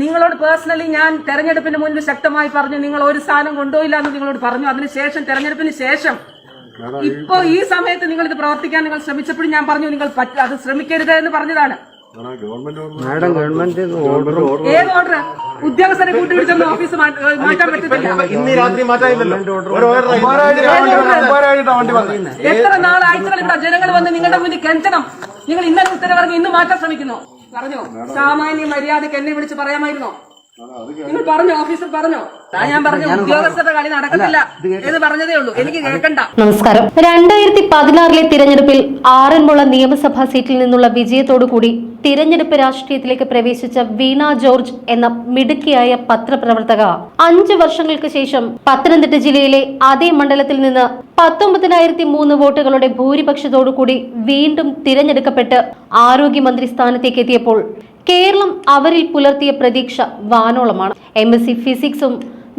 നിങ്ങളോട് പേഴ്സണലി ഞാൻ തെരഞ്ഞെടുപ്പിന് മുൻപ് ശക്തമായി പറഞ്ഞു നിങ്ങൾ ഒരു സ്ഥാനം കൊണ്ടുപോയില്ല എന്ന് നിങ്ങളോട് പറഞ്ഞു. അതിനുശേഷം തെരഞ്ഞെടുപ്പിന് ശേഷം. ഇപ്പോ ഈ സമയത്ത് നിങ്ങൾ ഇത് പ്രവർത്തിക്കാൻ നിങ്ങൾ ശ്രമിച്ചപ്പോഴും ഞാൻ പറഞ്ഞു നിങ്ങൾ അത് ശ്രമിക്കരുത് എന്ന് പറഞ്ഞതാണ്. മാഡം ഗവൺമെന്റ് ഓർഡർ ഏത് ഓർഡർ ഉദ്യോഗസ്ഥരെ കൂട്ടിപ്പിടിച്ചൊന്നും ഓഫീസ് മാറ്റാൻ പറ്റത്തില്ല. എത്ര നാളാഴ്ചകൾ ഇവിടെ ജനങ്ങൾ വന്ന് നിങ്ങളുടെ മുന്നിൽ കെഞ്ചണം? നിങ്ങൾ ഇന്നലെ ഉത്തരവിറങ്ങി ഇന്ന് മാറ്റാൻ ശ്രമിക്കുന്നു. പറഞ്ഞോ? സാമാന്യ മര്യാദയ്ക്ക് എന്നെ വിളിച്ച് പറയാമായിരുന്നോ? നിങ്ങൾ പറഞ്ഞു? ഓഫീസർ പറഞ്ഞോ? ഞാൻ പറഞ്ഞു ഉദ്യോഗസ്ഥരുടെ കളി നടക്കത്തില്ല. എന്ന് പറഞ്ഞതേ ഉള്ളൂ? എനിക്ക് കേൾക്കണ്ട. നമസ്കാരം. രണ്ടായിരത്തി പതിനാറിലെ തിരഞ്ഞെടുപ്പിൽ ആറന്മുള നിയമസഭാ സീറ്റിൽ നിന്നുള്ള വിജയത്തോടുകൂടി തിരഞ്ഞെടുപ്പ് രാഷ്ട്രീയത്തിലേക്ക് പ്രവേശിച്ച വീണ ജോർജ് എന്ന മിടുക്കിയായ പത്രപ്രവർത്തക അഞ്ചു വർഷങ്ങൾക്ക് ശേഷം പത്തനംതിട്ട ജില്ലയിലെ അതേ മണ്ഡലത്തിൽ നിന്ന് പത്തൊമ്പതിനായിരത്തി മൂന്ന് വോട്ടുകളുടെ ഭൂരിപക്ഷത്തോടുകൂടി വീണ്ടും തിരഞ്ഞെടുക്കപ്പെട്ട് ആരോഗ്യമന്ത്രി സ്ഥാനത്തേക്ക് എത്തിയപ്പോൾ കേരളം അവരിൽ പുലർത്തിയ പ്രതീക്ഷ വാനോളമാണ്. എം എസ് സി ഫിസിക്സും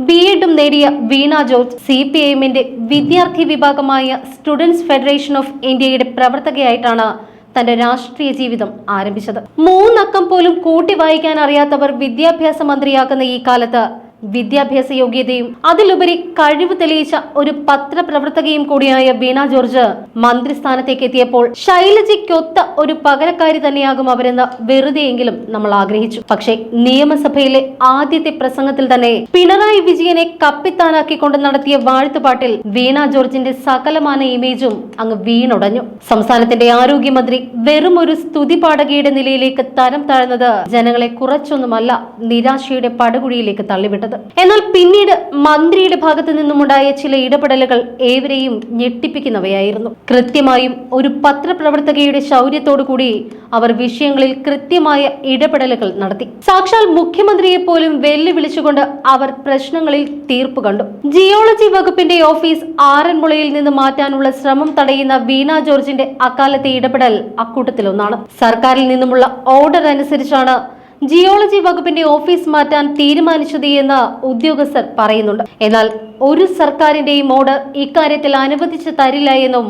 ബി എഡും നേടിയ വീണ ജോർജ് സി പി എമ്മിന്റെ വിദ്യാർത്ഥി വിഭാഗമായ സ്റ്റുഡൻസ് ഫെഡറേഷൻ ഓഫ് ഇന്ത്യയുടെ പ്രവർത്തകയായിട്ടാണ് തന്റെ രാഷ്ട്രീയ ജീവിതം ആരംഭിച്ചത്. മൂന്നക്കം പോലും കൂട്ടി വായിക്കാൻ അറിയാത്തവർ വിദ്യാഭ്യാസ മന്ത്രിയാക്കുന്ന ഈ കാലത്ത് വിദ്യാഭ്യാസ യോഗ്യതയും അതിലുപരി കഴിവ് തെളിയിച്ച ഒരു പത്രപ്രവർത്തകയും കൂടിയായ ബീന ജോർജ് മന്ത്രിസ്ഥാനത്തേക്ക് എത്തിയപ്പോൾ ശൈലജയ്ക്കൊത്ത ഒരു പകരക്കാരി തന്നെയാകും അവരെന്ന് വെറുതെയെങ്കിലും നമ്മൾ ആഗ്രഹിച്ചു. പക്ഷേ നിയമസഭയിലെ ആദ്യത്തെ പ്രസംഗത്തിൽ തന്നെ പിണറായി വിജയനെ കപ്പിത്താനാക്കിക്കൊണ്ട് നടത്തിയ വാഴ്ത്തുപാട്ടിൽ വീണ ജോർജിന്റെ സകലമാന ഇമേജും അങ്ങ് വീണുടഞ്ഞു. സംസ്ഥാനത്തിന്റെ ആരോഗ്യമന്ത്രി വെറും ഒരു സ്തുതി പാഠകയുടെ നിലയിലേക്ക് തരം താഴ്ന്നത് ജനങ്ങളെ കുറച്ചൊന്നുമല്ല നിരാശയുടെ പടുകുഴിയിലേക്ക് തള്ളിവിട്ടത്. എന്നാൽ പിന്നീട് മന്ത്രിയുടെ ഭാഗത്തു നിന്നുമുണ്ടായ ചില ഇടപെടലുകൾ ഏവരെയും ഞെട്ടിപ്പിക്കുന്നവയായിരുന്നു. കൃത്യമായും ഒരു പത്രപ്രവർത്തകയുടെ ശൗര്യത്തോടു കൂടി അവർ വിഷയങ്ങളിൽ കൃത്യമായ ഇടപെടലുകൾ നടത്തി. സാക്ഷാൽ മുഖ്യമന്ത്രിയെ പോലും വെല്ലുവിളിച്ചുകൊണ്ട് അവർ പ്രശ്നങ്ങളിൽ തീർപ്പ് കണ്ടു. ജിയോളജി വകുപ്പിന്റെ ഓഫീസ് ആറന്മുളയിൽ നിന്ന് മാറ്റാനുള്ള ശ്രമം തടയുന്ന വീണ ജോർജിന്റെ അക്കാലത്തെ ഇടപെടൽ അക്കൂട്ടത്തിലൊന്നാണ്. സർക്കാരിൽ നിന്നുമുള്ള ഓർഡർ അനുസരിച്ചാണ് ജിയോളജി വകുപ്പിന്റെ ഓഫീസ് മാറ്റാൻ തീരുമാനിച്ചത് എന്ന് ഉദ്യോഗസ്ഥർ പറയുന്നുണ്ട്. എന്നാൽ ഒരു സർക്കാരിന്റെയും ഓർഡർ ഇക്കാര്യത്തിൽ അനുവദിച്ചു തരില്ല എന്നും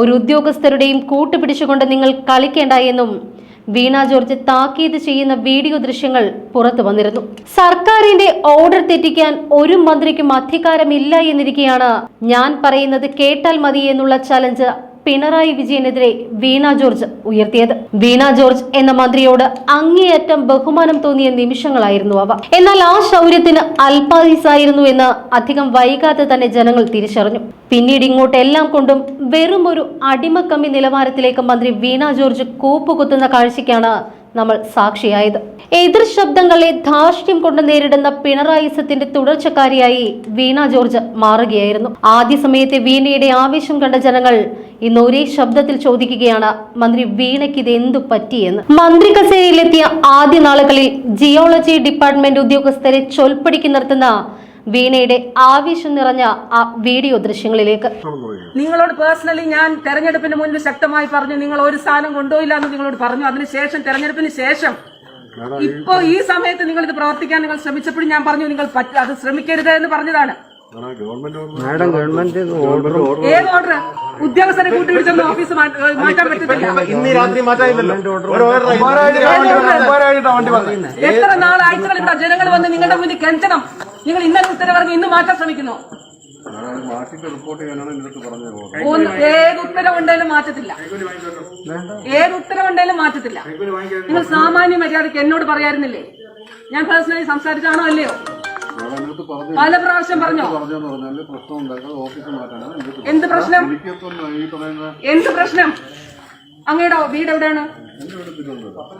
ഒരു ഉദ്യോഗസ്ഥരുടെയും കൂട്ടുപിടിച്ചുകൊണ്ട് നിങ്ങൾ കളിക്കേണ്ട എന്നും വീണ ജോർജ് താക്കീത് ചെയ്യുന്ന വീഡിയോ ദൃശ്യങ്ങൾ പുറത്തു വന്നിരുന്നു. സർക്കാരിന്റെ ഓർഡർ തെറ്റിക്കാൻ ഒരു മന്ത്രിക്കും അധികാരമില്ല എന്നിരിക്കെയാണ് ഞാൻ പറയുന്നത് കേട്ടാൽ മതി എന്നുള്ള ചലഞ്ച് പിണറായി വിജയനെതിരെ വീണ ജോർജ് ഉയർത്തിയത്. വീണ ജോർജ് എന്ന മന്ത്രിയോട് അങ്ങേയറ്റം ബഹുമാനം തോന്നിയ നിമിഷങ്ങളായിരുന്നു അവ. എന്നാൽ ആ ശൗര്യത്തിന് അൽപാദിസായിരുന്നു എന്ന് അധികം വൈകാതെ തന്നെ ജനങ്ങൾ തിരിച്ചറിഞ്ഞു. പിന്നീട് ഇങ്ങോട്ട് എല്ലാം കൊണ്ടും വെറും ഒരു അടിമക്കമ്മി നിലവാരത്തിലേക്ക് മന്ത്രി വീണ ജോർജ് കൂപ്പുകുത്തുന്ന കാഴ്ചയ്ക്കാണ് നമ്മൾ സാക്ഷിയായത്. എതിർ ശബ്ദങ്ങളെ ധാർഷ്ട്യം കൊണ്ട് നേരിടുന്ന പിണറായിസത്തിന്റെ തുടർച്ചക്കാരിയായി വീണ ജോർജ് മാറുകയായിരുന്നു. ആദ്യ സമയത്തെ വീണയുടെ ആവേശം കണ്ട ജനങ്ങൾ ഇന്ന് ഒരേ ശബ്ദത്തിൽ ചോദിക്കുകയാണ് മന്ത്രി വീണയ്ക്ക് ഇത് എന്തു പറ്റിയെന്ന്? മന്ത്രി കസേരയിലെത്തിയ ആദ്യ നാളുകളിൽ ജിയോളജി ഡിപ്പാർട്ട്മെന്റ് ഉദ്യോഗസ്ഥരെ ചൊൽപ്പടിക്ക് നിർത്തുന്ന വീണയുടെ ആവേശം നിറഞ്ഞ ആ വീഡിയോ ദൃശ്യങ്ങളിലേക്ക്. നിങ്ങളോട് പേഴ്സണലി ഞാൻ തെരഞ്ഞെടുപ്പിന് മുൻപ് ശക്തമായി പറഞ്ഞു നിങ്ങൾ ഒരു സ്ഥാനം കൊണ്ടുപോയില്ല എന്ന് നിങ്ങളോട് പറഞ്ഞു. അതിനുശേഷം തെരഞ്ഞെടുപ്പിന് ശേഷം. ഇപ്പോ ഈ സമയത്ത് നിങ്ങൾ ഇത് പ്രവർത്തിക്കാൻ നിങ്ങൾ ശ്രമിച്ചപ്പോഴും ഞാൻ പറഞ്ഞു നിങ്ങൾ അത് ശ്രമിക്കരുത് എന്ന് പറഞ്ഞതാണ്. Madam government order. ഏത് ഓർഡർ ഉദ്യോഗസ്ഥരെ ഓഫീസ് മാറ്റാൻ പറ്റത്തില്ല. ഇന്ന് രാത്രി എത്ര നാളാഴ്ചകൾ ഇവിടെ ജനങ്ങൾ വന്ന് നിങ്ങളുടെ മുന്നിൽ കെഞ്ചണം? നിങ്ങൾ ഇന്നലെ ഉത്തരവിറങ്ങി ഇന്ന് മാറ്റാൻ ശ്രമിക്കുന്നു. ഏത് ഉത്തരവുണ്ടെങ്കിലും മാറ്റത്തില്ല. ഏത് ഉത്തരവുണ്ടെങ്കിലും മാറ്റത്തില്ല. നിങ്ങൾ സാമാന്യ മര്യാദയ്ക്ക് എന്നോട് പറയാറുന്നില്ലേ? ഞാൻ പേഴ്സണലി സംസാരിച്ചാണോ അല്ലയോ? പല പ്രാവശ്യം പറഞ്ഞോ? എന്ത് പ്രശ്നം എന്ത് പ്രശ്നം? അങ്ങയുടെ വീട് എവിടെയാണ്?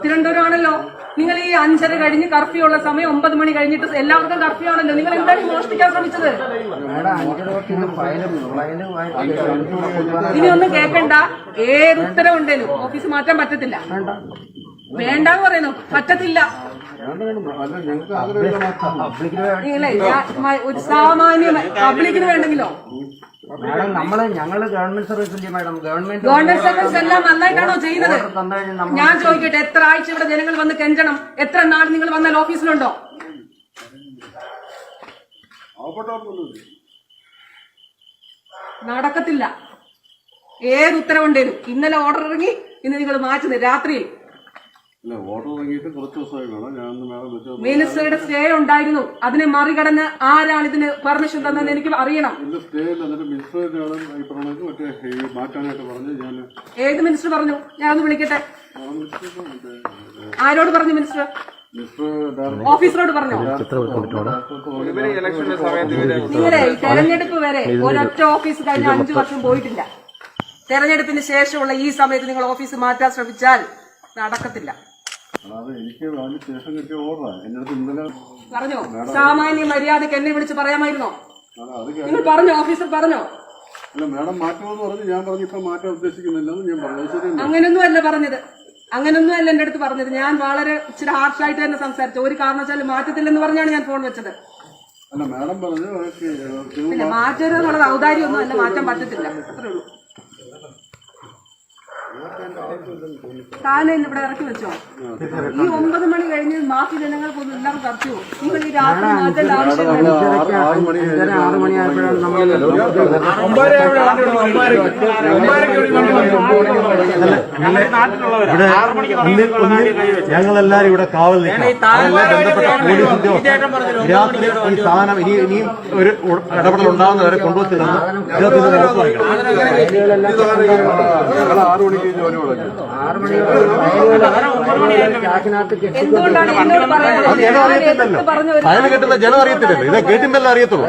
തിരുവനന്തപുരം. ആണല്ലോ നിങ്ങൾ ഈ അഞ്ചര കഴിഞ്ഞ് കർഫ്യൂ ഉള്ള സമയം ഒമ്പത് മണി കഴിഞ്ഞിട്ട് എല്ലാവർക്കും കർഫ്യൂ ആണല്ലോ. നിങ്ങൾ എന്താണ് മോഷ്ടിക്കാൻ ശ്രമിച്ചത്? ഇനി ഒന്നും കേൾക്കണ്ട ഏത് ഉത്തരവുണ്ടേലും ഓഫീസ് മാറ്റാൻ പറ്റത്തില്ല. വേണ്ടാന്ന് പറയുന്നു. പറ്റത്തില്ല. നിങ്ങളെ ഒരു സാമാന്യ പബ്ലിക്കിന് വേണ്ടെങ്കിലോ? മാഡം നമ്മൾ ഞങ്ങൾ ഗവൺമെന്റ് സർവീസ് ഇല്ലേ മാഡം? ഗവൺമെന്റ് ഗവൺമെന്റ് സർവീസ് എല്ലാം നന്നായിട്ടാണോ ചെയ്യുന്നത്? ഞാൻ ചോദിക്കട്ടെ എത്ര ആഴ്ച ഇവിടെ ജനങ്ങൾ വന്ന് കെഞ്ചണം? എത്ര നാൾ നിങ്ങൾ വന്നാൽ ഓഫീസിലുണ്ടോ? നടക്കത്തില്ല. ഏത് ഉത്തരവുണ്ടേലും ഇന്നലെ ഓർഡർ ഇറങ്ങി ഇന്ന് നിങ്ങൾ മാറ്റുന്നത് രാത്രിയിൽ. ഇല്ല ഓർഡർ തുടങ്ങിയിട്ട് കുറച്ച് ദിവസമായി വേണം ഞാൻ ഒന്ന് മേഡം വെച്ച് മിനിസ്റ്ററുടെ സ്റ്റേ ഉണ്ടായിരുന്നു. അതിനെ മറികടന്ന് ആരാണ് ഇതിന് പെർമിഷൻ തന്നെ എനിക്ക് അറിയണം. എന്റെ സ്റ്റേ ഇല്ല. എന്നിട്ട് മിനിസ്റ്ററാണ് ഈ പറഞ്ഞത് മറ്റേ ഈ മാറ്റാനായിട്ട് പറഞ്ഞ് ഞാൻ ഏത് മിനിസ്റ്റർ പറഞ്ഞു? ഞാൻ ഒന്ന് വിളിക്കട്ടെ. ആരോട് പറഞ്ഞു മിനിസ്റ്റർ ഓഫീസറോട് പറഞ്ഞോ? നിങ്ങളുടെ ഈ തെരഞ്ഞെടുപ്പ് വരെ ഒരൊറ്റ ഓഫീസ് കഴിഞ്ഞ അഞ്ചു വർഷം പോയിട്ടില്ല. തെരഞ്ഞെടുപ്പിന് ശേഷമുള്ള ഈ സമയത്ത് നിങ്ങൾ ഓഫീസ് മാറ്റാൻ ശ്രമിച്ചാൽ നടക്കത്തില്ല. പറഞ്ഞോ? സാമാന്യ മര്യാദയ്ക്ക് എന്നെ വിളിച്ച് പറയാമായിരുന്നോ? നിങ്ങൾ പറഞ്ഞോ? ഓഫീസർ പറഞ്ഞോ? അല്ല മേഡം മാറ്റുമെന്ന് പറഞ്ഞു ഞാൻ പറഞ്ഞു ഇപ്പൊ മാറ്റാൻ ഉദ്ദേശിക്കുന്നില്ലെന്ന് ഞാൻ പറഞ്ഞു. അല്ല പറഞ്ഞത്. അങ്ങനൊന്നും അല്ല എന്റെ അടുത്ത് പറഞ്ഞത്. ഞാൻ വളരെ ഇച്ചിരി ഹാർഷായിട്ട് തന്നെ സംസാരിച്ചു. ഒരു കാരണവശാലും മാറ്റത്തില്ലെന്ന് പറഞ്ഞാണ് ഞാൻ ഫോൺ വെച്ചത്. മാറ്റരുത് എന്നുള്ളത് ഔദാര്യമൊന്നും അല്ല മാറ്റാൻ പറ്റത്തില്ല. അത്രേ ഉള്ളൂ. താനെ എന്നെ ഇവിടെ ഇറക്കി വെച്ചോ. ഈ ഒമ്പത് മണി കഴിഞ്ഞ് ബാക്കി ജനങ്ങൾക്കൊന്നും എല്ലാം കറച്ചു നിങ്ങൾ ഈ രാത്രി മാറ്റേണ്ട ആവശ്യമില്ല ഞങ്ങളെല്ലാരും ഇവിടെ കാവൽ നിൽക്കണം. അതെല്ലാം ബന്ധപ്പെട്ട പോലീസ് ഉദ്യോഗസ്ഥർ രാത്രി ഈ സാധനം ഇനി ഇനിയും ഒരു ഇടപെടൽ ഉണ്ടാകുന്നവരെ കൊണ്ടുവച്ചിരുന്നു പറഞ്ഞ ഒരു ജനം അറിയത്തില്ലല്ലോ. ഇത് കേട്ടിട്ടല്ലേ അറിയത്തുള്ളൂ?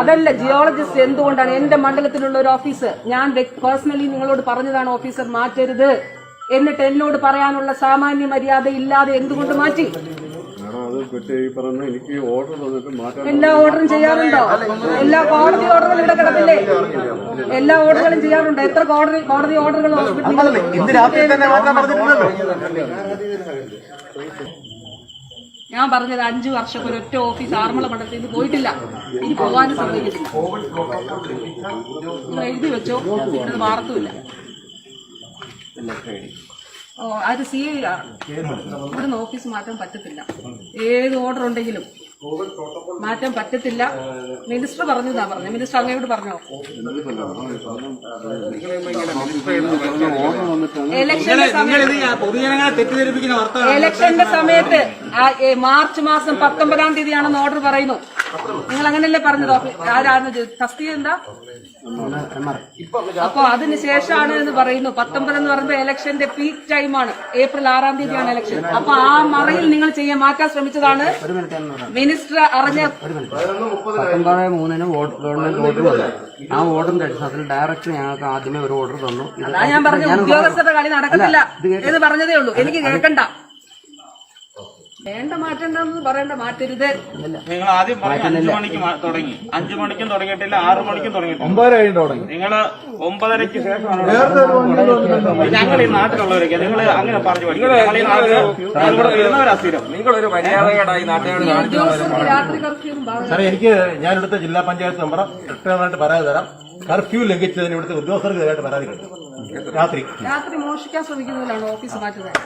അതല്ല ജിയോളജിസ്റ്റ് എന്തുകൊണ്ടാണ്? എന്റെ മണ്ഡലത്തിലുള്ള ഒരു ഓഫീസ് ഞാൻ പേഴ്സണലി നിങ്ങളോട് പറഞ്ഞതാണ് ഓഫീസർ മാറ്റരുത്. എന്നിട്ട് എന്നോട് പറയാനുള്ള സാമാന്യ മര്യാദ ഇല്ലാതെ എന്തുകൊണ്ട് മാറ്റി? എല്ലാ ഓർഡറും ചെയ്യാറുണ്ടോ? എല്ലാ കോടതി ഓർഡറുകളും ഇവിടെ കിടക്കില്ലേ എല്ലാ ഓർഡറുകളും ചെയ്യാറുണ്ടോ? എത്ര കോടതി കോടതി ഓർഡറുകൾ ഹോസ്പിറ്റലിൽ ഇന്ന് രാത്രി തന്നെ മാറ്റാൻ പറഞ്ഞിട്ടുണ്ടല്ലോ ഞാൻ പറഞ്ഞത് അഞ്ചു വർഷം ഒരു ഒറ്റ ഓഫീസ് ആറന്മുള മണ്ഡലത്തിൽ നിന്ന് പോയിട്ടില്ല. ഇനി പോകാനും സമ്മതിക്കത്തില്ല. എഴുതി വെച്ചോ. ഇവിടെ മാറത്തുമില്ല. അത് സി ഐ ഇവിടുന്ന് ഓഫീസ് മാറ്റാൻ പറ്റത്തില്ല. ഏത് ഓർഡർ ഉണ്ടെങ്കിലും. മാറ്റാൻ പറ്റത്തില്ല. മിനിസ്റ്റർ പറഞ്ഞതാ പറഞ്ഞു മിനിസ്റ്റർ അങ്ങോട്ട് പറഞ്ഞോ? ഇലക്ഷന്റെ സമയത്ത് മാർച്ച് മാസം പത്തൊമ്പതാം തീയതിയാണെന്ന് ഓർഡർ പറയുന്നു. നിങ്ങൾ അങ്ങനെയല്ലേ പറഞ്ഞത് ആരാണ്? തസ്തിക എന്താ? അപ്പൊ അതിന് ശേഷമാണ് എന്ന് പറയുന്നു. പത്തൊമ്പത് എന്ന് പറയുമ്പോൾ ഇലക്ഷന്റെ പീക്ക് ടൈമാണ് ഏപ്രിൽ ആറാം തീയതിയാണ് ഇലക്ഷൻ അപ്പൊ ആ മറയിൽ നിങ്ങൾ ചെയ്യാൻ മാറ്റാൻ ശ്രമിച്ചതാണ്. മിനിസ്റ്റർ അറിഞ്ഞ പത്തൊമ്പത് മൂന്നിന് ഗവൺമെന്റ് ഓർഡർ വന്നു. ആ ഓർഡറിന്റെ അടിസ്ഥാനത്തിൽ ഡയറക്ടർ ഞങ്ങൾക്ക് ആദ്യമേ ഒരു ഓർഡർ തന്നു. ഞാൻ പറഞ്ഞു ഉദ്യോഗസ്ഥരുടെ കളി നടക്കുന്നില്ല എന്ന് പറഞ്ഞതേ ഉള്ളൂ. എനിക്ക് കേൾക്കണ്ട വേണ്ട മാറ്റണ്ടെന്ന് പറയണ്ട മാറ്റരുത്. നിങ്ങൾ ആദ്യം പറഞ്ഞു അഞ്ചു മണിക്ക് തുടങ്ങി. അഞ്ചു മണിക്കും തുടങ്ങിയിട്ടില്ല ആറു മണിക്കും തുടങ്ങിയിട്ടില്ല. ഒമ്പതര തുടങ്ങി. നിങ്ങൾ ഒമ്പതരയ്ക്ക് ശേഷമാണ് ഞങ്ങൾ ഈ നാട്ടിലുള്ളവരൊക്കെ നിങ്ങൾ അങ്ങനെ പറഞ്ഞു നിങ്ങളൊരു സാറേ എനിക്ക് ഞാൻ ഇവിടുത്തെ ജില്ലാ പഞ്ചായത്ത് മെമ്പർ റിട്ടേണായിട്ട് പരാതി തരാം. കർഫ്യൂ ലംഘിച്ചതിന് ഇവിടുത്തെ ഉദ്യോഗസ്ഥർക്ക് ഇതായിട്ട് പരാതി കിട്ടും രാത്രി. രാത്രി മോഷിക്കാൻ ശ്രമിക്കുന്നതിലാണ് ഓഫീസ് മാറ്റുന്നത്.